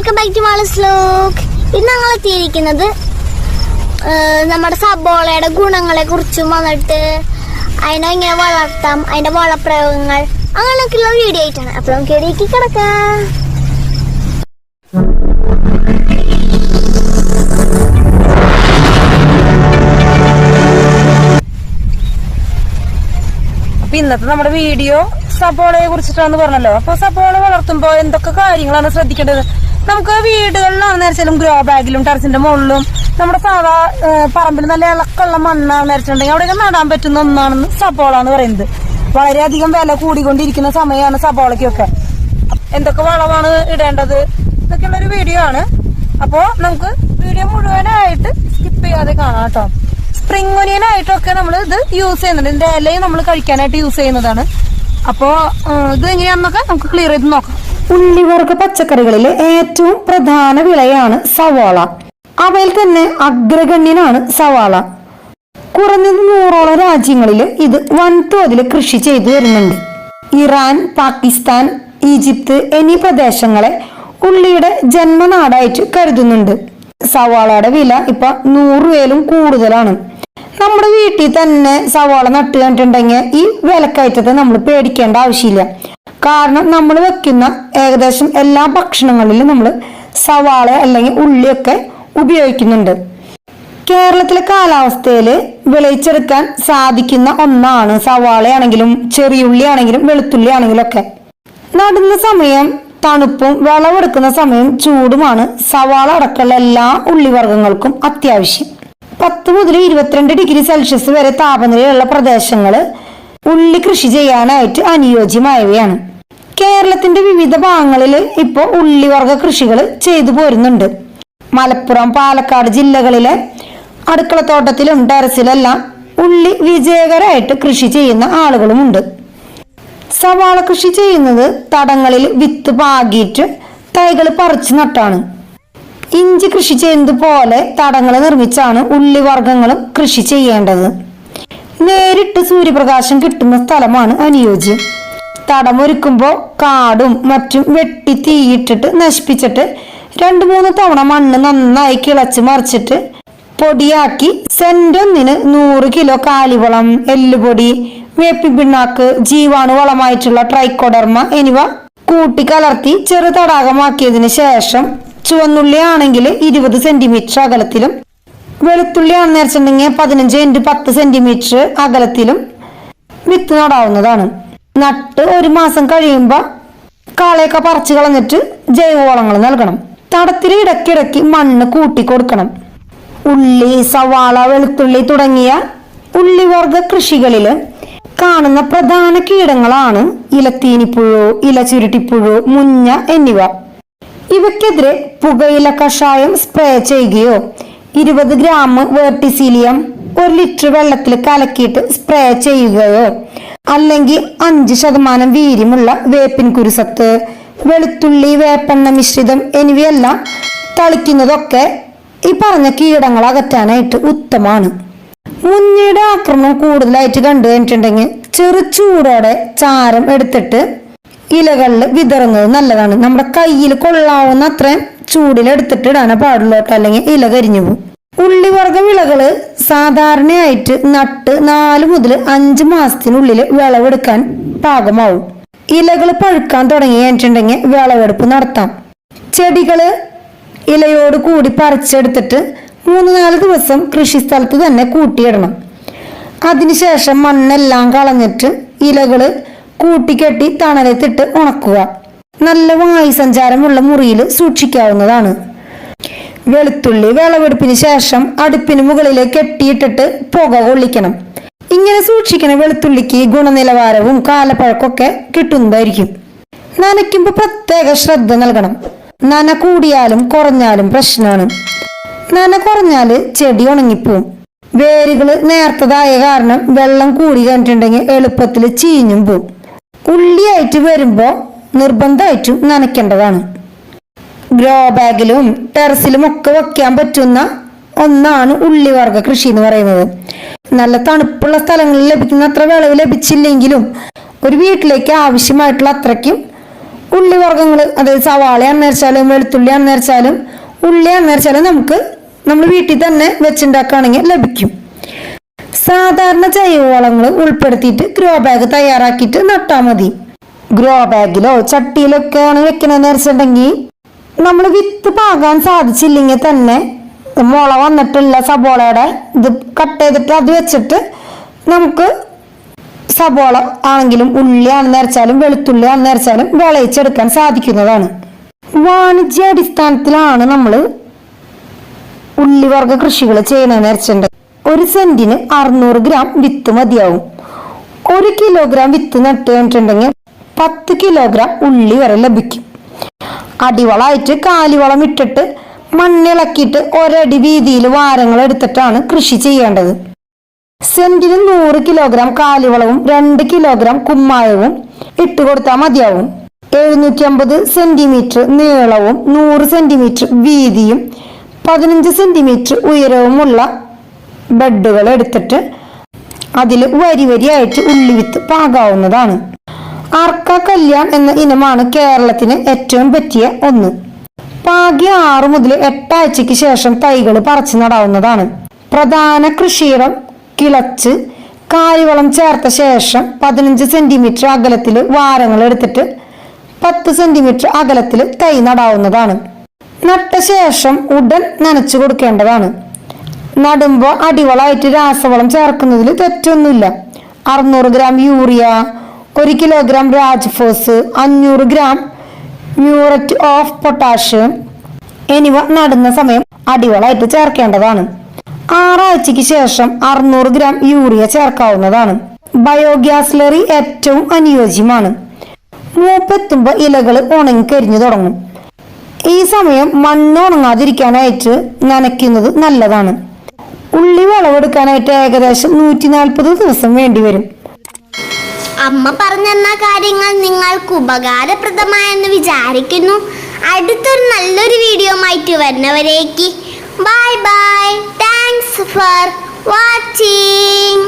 Welcome back to മാളസ് ലോക്ക് ഇന്ന് ഞങ്ങൾ എത്തിയിരിക്കുന്നത് നമ്മുടെ സബോളയുടെ ഗുണങ്ങളെ കുറിച്ചും വന്നിട്ട് അതിനെ എങ്ങനെ വളർത്താം അതിന്റെ വളപ്രയോഗങ്ങൾ അങ്ങനെയൊക്കെയുള്ള വീഡിയോ ആയിട്ടാണ്. അപ്പൊ നമുക്ക് ഇടയ്ക്ക് കിടക്കാം. ഇന്നത്തെ നമ്മുടെ വീഡിയോ സബോളയെ കുറിച്ചിട്ടാന്ന് പറഞ്ഞല്ലോ. അപ്പൊ സബോള വളർത്തുമ്പോ എന്തൊക്കെ കാര്യങ്ങളാണ് ശ്രദ്ധിക്കേണ്ടത്? നമുക്ക് വീടുകളിലാണെന്ന് വെച്ചാലും ഗ്രോ ബാഗിലും ടെറസിന്റെ മുകളിലും നമ്മുടെ സാധാ പറമ്പിൽ നല്ല ഇളക്കമുള്ള മണ്ണാണ് നരച്ചിട്ടുണ്ടെങ്കിൽ അവിടെയൊക്കെ നടാൻ പറ്റുന്ന ഒന്നാണെന്ന് സബോള എന്ന് പറയുന്നത്. വളരെയധികം വില കൂടിക്കൊണ്ടിരിക്കുന്ന സമയമാണ് സബോളയ്ക്കൊക്കെ. എന്തൊക്കെ വളമാണ് ഇടേണ്ടത്? ഇതൊക്കെയുള്ള ഒരു വീഡിയോ ആണ്. അപ്പോ നമുക്ക് വീഡിയോ മുഴുവനായിട്ട് സ്കിപ്പ് ചെയ്യാതെ കാണാം കേട്ടോ. സ്പ്രിംഗ് ഒനിയനായിട്ടൊക്കെ നമ്മൾ ഇത് യൂസ് ചെയ്യുന്നുണ്ട്. ഇതിന്റെ ഇലയും നമ്മൾ കഴിക്കാനായിട്ട് യൂസ് ചെയ്യുന്നതാണ്. അപ്പോ ആ, ഇത് എങ്ങനെയാണെന്നൊക്കെ നമുക്ക് ക്ലിയർ ചെയ്ത് നോക്കാം. ഉള്ളിവർഗ പച്ചക്കറികളിലെ ഏറ്റവും പ്രധാന വിളയാണ് സവാള. അവയിൽ തന്നെ അഗ്രഗണ്യനാണ് സവാള. കുറഞ്ഞത് നൂറോളം രാജ്യങ്ങളിൽ ഇത് വൻതോതിൽ കൃഷി ചെയ്തു വരുന്നുണ്ട്. ഇറാൻ പാകിസ്ഥാൻ ഈജിപ്ത് എന്നീ പ്രദേശങ്ങളെ ഉള്ളിയുടെ ജന്മനാടായിട്ട് കരുതുന്നുണ്ട്. സവാളയുടെ വില ഇപ്പൊ നൂറ് രൂപയിലും കൂടുതലാണ്. നമ്മുടെ വീട്ടിൽ തന്നെ സവാള നട്ടു കണ്ടിട്ടുണ്ടെങ്കിൽ ഈ വിലക്കയറ്റത്തെ നമ്മൾ പേടിക്കേണ്ട ആവശ്യമില്ല. കാരണം നമ്മൾ വെക്കുന്ന ഏകദേശം എല്ലാ ഭക്ഷണങ്ങളിലും നമ്മൾ സവാള അല്ലെങ്കിൽ ഉള്ളിയൊക്കെ ഉപയോഗിക്കുന്നുണ്ട്. കേരളത്തിലെ കാലാവസ്ഥയിൽ വിളയിച്ചെടുക്കാൻ സാധിക്കുന്ന ഒന്നാണ് സവാളയാണെങ്കിലും ചെറിയുള്ളി ആണെങ്കിലും വെളുത്തുള്ളി ആണെങ്കിലും ഒക്കെ. നടുന്ന സമയം തണുപ്പും വിളവെടുക്കുന്ന സമയം ചൂടുമാണ് സവാള അടക്കമുള്ള എല്ലാ ഉള്ളിവർഗങ്ങൾക്കും അത്യാവശ്യം. പത്ത് മുതൽ ഇരുപത്തിരണ്ട് ഡിഗ്രി സെൽഷ്യസ് വരെ താപനിലയുള്ള പ്രദേശങ്ങൾ ഉള്ളി കൃഷി ചെയ്യാനായിട്ട് അനുയോജ്യമായവയാണ്. കേരളത്തിന്റെ വിവിധ ഭാഗങ്ങളിൽ ഇപ്പോൾ ഉള്ളിവർഗ കൃഷികൾ ചെയ്തു പോരുന്നുണ്ട്. മലപ്പുറം പാലക്കാട് ജില്ലകളിലെ അടുക്കളത്തോട്ടത്തിലും ടെറസിലെല്ലാം ഉള്ളി വിജയകരമായിട്ട് കൃഷി ചെയ്യുന്ന ആളുകളുമുണ്ട്. സവാള കൃഷി ചെയ്യുന്നത് തടങ്ങളിൽ വിത്ത് പാകിയിട്ട് തൈകൾ പറിച്ചു നട്ടാണ്. ഇഞ്ചി കൃഷി ചെയ്യുന്നത് പോലെ തടങ്ങൾ നിർമ്മിച്ചാണ് ഉള്ളിവർഗങ്ങളും കൃഷി ചെയ്യേണ്ടത്. നേരിട്ട് സൂര്യപ്രകാശം കിട്ടുന്ന സ്ഥലമാണ് അനുയോജ്യം. തടമൊരുക്കുമ്പോൾ കാടും മറ്റും വെട്ടി തീയിട്ടിട്ട് നശിപ്പിച്ചിട്ട് രണ്ട് മൂന്ന് തവണ മണ്ണ് നന്നായി കിളച്ച് മറിച്ചിട്ട് പൊടിയാക്കി സെന്റൊന്നിന് നൂറ് കിലോ കാലിവളം എല്ലുപൊടി വേപ്പി പിണ്ണാക്ക് ജീവാണു വളമായിട്ടുള്ള ട്രൈക്കോഡർമ എന്നിവ കൂട്ടിക്കലർത്തി ചെറു തടാകമാക്കിയതിനു ശേഷം ചുവന്നുള്ളി ആണെങ്കിൽ ഇരുപത് സെന്റിമീറ്റർ അകലത്തിലും വെളുത്തുള്ളി ആണെന്ന് വെച്ചിട്ടുണ്ടെങ്കിൽ പതിനഞ്ച് ഇന്റു പത്ത് സെന്റിമീറ്റർ അകലത്തിലും വിത്ത് നടാവുന്നതാണ്. നട്ട് ഒരു മാസം കഴിയുമ്പോൾ കാളയൊക്കെ പറിച്ചു കളഞ്ഞിട്ട് ജൈവവളങ്ങൾ നൽകണം. തടത്തിൽ ഇടയ്ക്കിടയ്ക്ക് മണ്ണ് കൂട്ടി കൊടുക്കണം. ഉള്ളി സവാള വെളുത്തുള്ളി തുടങ്ങിയ ഉള്ളിവർഗ കൃഷികളിൽ കാണുന്ന പ്രധാന കീടങ്ങളാണ് ഇലത്തീനിപ്പുഴു ഇല ചുരുട്ടിപ്പുഴു മുഞ്ഞ എന്നിവ. ഇവയ്ക്കെതിരെ പുകയില കഷായം സ്പ്രേ ചെയ്യുകയോ ഇരുപത് ഗ്രാം വേർട്ടിസീലിയം ഒരു ലിറ്റർ വെള്ളത്തിൽ കലക്കിയിട്ട് സ്പ്രേ ചെയ്യുകയോ അല്ലെങ്കിൽ അഞ്ച് ശതമാനം വീര്യമുള്ള വേപ്പിൻ കുരുസത്ത് വെളുത്തുള്ളി വേപ്പെണ്ണ മിശ്രിതം എന്നിവയെല്ലാം തളിക്കുന്നതൊക്കെ ഈ പറഞ്ഞ കീടങ്ങൾ അകറ്റാനായിട്ട് ഉത്തമാണ്. മുഞ്ഞയുടെ ആക്രമണം കൂടുതലായിട്ട് കണ്ടു കഴിഞ്ഞിട്ടുണ്ടെങ്കിൽ ചെറു ചൂടോടെ ചാരം എടുത്തിട്ട് ഇലകളിൽ വിതറുന്നത് നല്ലതാണ്. നമ്മുടെ കയ്യിൽ കൊള്ളാവുന്ന അത്രയും ചൂടിലെടുത്തിട്ട് ഇടാനേ അല്ലെങ്കിൽ ഇല കരിഞ്ഞു പോകും. ഉള്ളിവർഗ വിളകൾ സാധാരണയായിട്ട് നട്ട് നാല് മുതൽ അഞ്ച് മാസത്തിനുള്ളിൽ വിളവെടുക്കാൻ പാകമാവും. ഇലകൾ പഴുക്കാൻ തുടങ്ങിയിട്ടുണ്ടെങ്കിൽ വിളവെടുപ്പ് നടത്താം. ചെടികൾ ഇലയോട് കൂടി പറിച്ചെടുത്തിട്ട് മൂന്ന് നാല് ദിവസം കൃഷിസ്ഥലത്ത് തന്നെ കൂട്ടിയിടണം. അതിനുശേഷം മണ്ണെല്ലാം കളഞ്ഞിട്ട് ഇലകൾ കൂട്ടിക്കെട്ടി തണലത്തിട്ട് ഉണക്കുക. നല്ല വായു സഞ്ചാരമുള്ള മുറിയിൽ സൂക്ഷിക്കാവുന്നതാണ്. വെളുത്തുള്ളി വിളവെടുപ്പിന് ശേഷം അടുപ്പിന് മുകളിലേക്ക് കെട്ടിയിട്ടിട്ട് പുക കൊള്ളിക്കണം. ഇങ്ങനെ സൂക്ഷിക്കുന്ന വെളുത്തുള്ളിക്ക് ഗുണനിലവാരവും കാലപ്പഴക്കമൊക്കെ കിട്ടുന്നതായിരിക്കും. നനയ്ക്കുമ്പോൾ പ്രത്യേക ശ്രദ്ധ നൽകണം. നന കൂടിയാലും കുറഞ്ഞാലും പ്രശ്നമാണ് നന കുറഞ്ഞാൽ ചെടി ഉണങ്ങിപ്പോവും. വേരുകൾ നേർത്തതായ കാരണം വെള്ളം കൂടി കഴിഞ്ഞിട്ടുണ്ടെങ്കിൽ എളുപ്പത്തിൽ ചീഞ്ഞും പോവും. ഉള്ളിയായിട്ട് വരുമ്പോൾ നിർബന്ധമായിട്ടും നനയ്ക്കേണ്ടതാണ്. ഗ്രോ ബാഗിലും ടെറസിലും ഒക്കെ വെക്കാൻ പറ്റുന്ന ഒന്നാണ് ഉള്ളിവർഗ കൃഷി എന്ന് പറയുന്നത്. നല്ല തണുപ്പുള്ള സ്ഥലങ്ങളിൽ ലഭിക്കുന്ന അത്ര വിളവ് ലഭിച്ചില്ലെങ്കിലും ഒരു വീട്ടിലേക്ക് ആവശ്യമായിട്ടുള്ള അത്രയ്ക്കും ഉള്ളി വർഗങ്ങൾ അതായത് സവാള അന്നേരിച്ചാലും വെളുത്തുള്ളി അന്നേരിച്ചാലും ഉള്ളി അന്നേരിച്ചാലും നമുക്ക് നമ്മൾ വീട്ടിൽ തന്നെ വെച്ചുണ്ടാക്കുകയാണെങ്കിൽ ലഭിക്കും. സാധാരണ ജൈവവളങ്ങൾ ഉൾപ്പെടുത്തിയിട്ട് ഗ്രോ ബാഗ് തയ്യാറാക്കിയിട്ട് നട്ടാൽ മതി. ഗ്രോ ബാഗിലോ ചട്ടിയിലൊക്കെയാണ് വെക്കണമെന്ന് വെച്ചിട്ടുണ്ടെങ്കിൽ നമ്മൾ വിത്ത് പാകാൻ സാധിച്ചില്ലെങ്കിൽ തന്നെ മുള വന്നിട്ടുള്ള സബോളയുടെ. ഇത് കട്ട് ചെയ്തിട്ട് അത് വെച്ചിട്ട് നമുക്ക് സബോള ആണെങ്കിലും ഉള്ളി ആണെന്ന് അരച്ചാലും വെളുത്തുള്ളി ആണെന്ന് അരച്ചാലും വിളയിച്ചെടുക്കാൻ സാധിക്കുന്നതാണ്. വാണിജ്യ അടിസ്ഥാനത്തിലാണ് നമ്മൾ ഉള്ളിവർഗ കൃഷികൾ ചെയ്യണമെന്ന് വെച്ചിട്ടുണ്ട് ഒരു സെന്റിന് അറുന്നൂറ് ഗ്രാം വിത്ത് മതിയാവും. ഒരു കിലോഗ്രാം വിത്ത് നട്ട് കഴിഞ്ഞിട്ടുണ്ടെങ്കിൽ പത്ത് കിലോഗ്രാം ഉള്ളി വരെ ലഭിക്കും. അടിവളമായിട്ട് കാലിവളം ഇട്ടിട്ട് മണ്ണിളക്കിയിട്ട് ഒരടി വീതിയിൽ വാരങ്ങൾ എടുത്തിട്ടാണ് കൃഷി ചെയ്യേണ്ടത്. സെന്റിന് നൂറ് കിലോഗ്രാം കാലിവളവും രണ്ട് കിലോഗ്രാം കുമ്മായവും ഇട്ട് കൊടുത്താൽ മതിയാവും. എഴുന്നൂറ്റി അമ്പത് സെന്റിമീറ്റർ നീളവും നൂറ് സെന്റിമീറ്റർ വീതിയും പതിനഞ്ച് സെന്റിമീറ്റർ ഉയരവുമുള്ള ബെഡുകൾ എടുത്തിട്ട് അതിൽ വരി വരിയായിട്ട് ഉള്ളിവിത്ത് പാകാവുന്നതാണ്. ആർക്ക കല്യാൺ എന്ന ഇനമാണ് കേരളത്തിന് ഏറ്റവും പറ്റിയ ഒന്ന്. പാകി ആറു മുതൽ എട്ടാഴ്ചയ്ക്ക് ശേഷം തൈകൾ പറിച്ചു നടാവുന്നതാണ്. പ്രധാന കൃഷിയിടം കിളച്ച് കാലിവളം ചേർത്ത ശേഷം പതിനഞ്ച് സെന്റിമീറ്റർ അകലത്തിൽ വാരങ്ങൾ എടുത്തിട്ട് പത്ത് സെന്റിമീറ്റർ അകലത്തിൽ തൈ നടാവുന്നതാണ്. നട്ട ശേഷം ഉടൻ നനച്ചു കൊടുക്കേണ്ടതാണ്. നടുമ്പോൾ അടിവളമായിട്ട് രാസവളം ചേർക്കുന്നതിൽ തെറ്റൊന്നുമില്ല. അറുന്നൂറ് ഗ്രാം യൂറിയ ഒരു കിലോഗ്രാം രാജ്ഫോസ് അഞ്ഞൂറ് ഗ്രാം മ്യൂററ്റ് ഓഫ് പൊട്ടാഷ് എന്നിവ നടുന്ന സമയം അടിവളായിട്ട് ചേർക്കേണ്ടതാണ്. ആറാഴ്ചയ്ക്ക് ശേഷം അറുന്നൂറ് ഗ്രാം യൂറിയ ചേർക്കാവുന്നതാണ്. ബയോഗ്യാസ് ലറി ഏറ്റവും അനുയോജ്യമാണ്. മൂപ്പെത്തുമ്പോൾ ഇലകൾ ഉണങ്ങിക്കരിഞ്ഞു തുടങ്ങും. ഈ സമയം മണ്ണ് ഉണങ്ങാതിരിക്കാനായിട്ട് നനയ്ക്കുന്നത് നല്ലതാണ്. ഉള്ളി വളവെടുക്കാനായിട്ട് ഏകദേശം നൂറ്റി നാൽപ്പത് ദിവസം വേണ്ടിവരും. അമ്മ പറഞ്ഞെന്ന കാര്യങ്ങൾ നിങ്ങൾക്ക് ഉപകാരപ്രദമായെന്ന് വിചാരിക്കുന്നു. അടുത്തൊരു നല്ലൊരു വീഡിയോ ആയിട്ട് വരുന്നവരേക്ക് bye bye thanks for watching